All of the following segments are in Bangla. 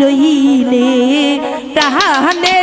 রইলে প্রাণে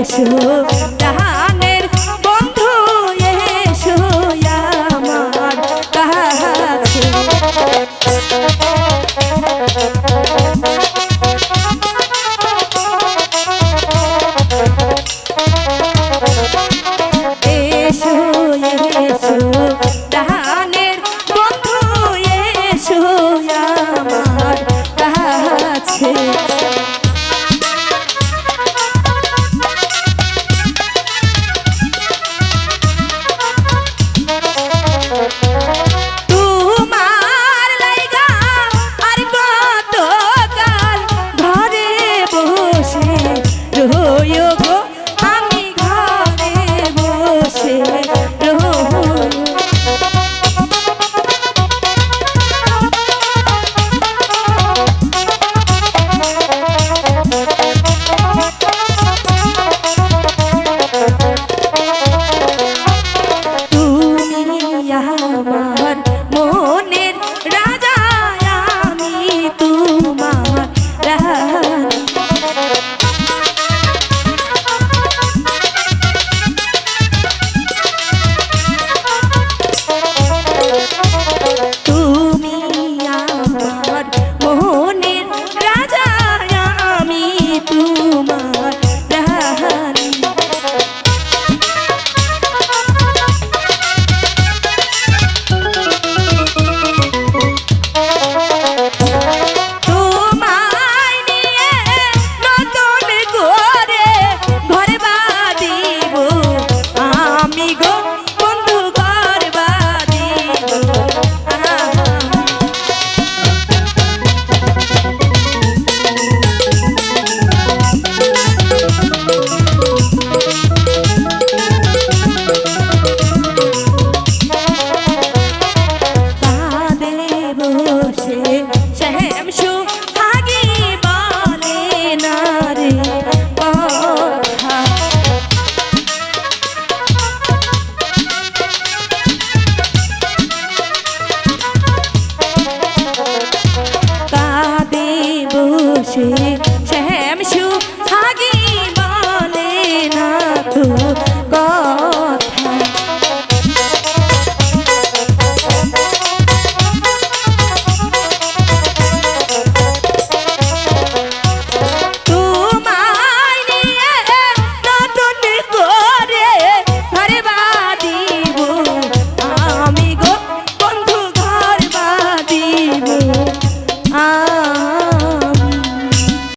এসো। তাহা মোহনের রাজা আমি তুমি। Wait.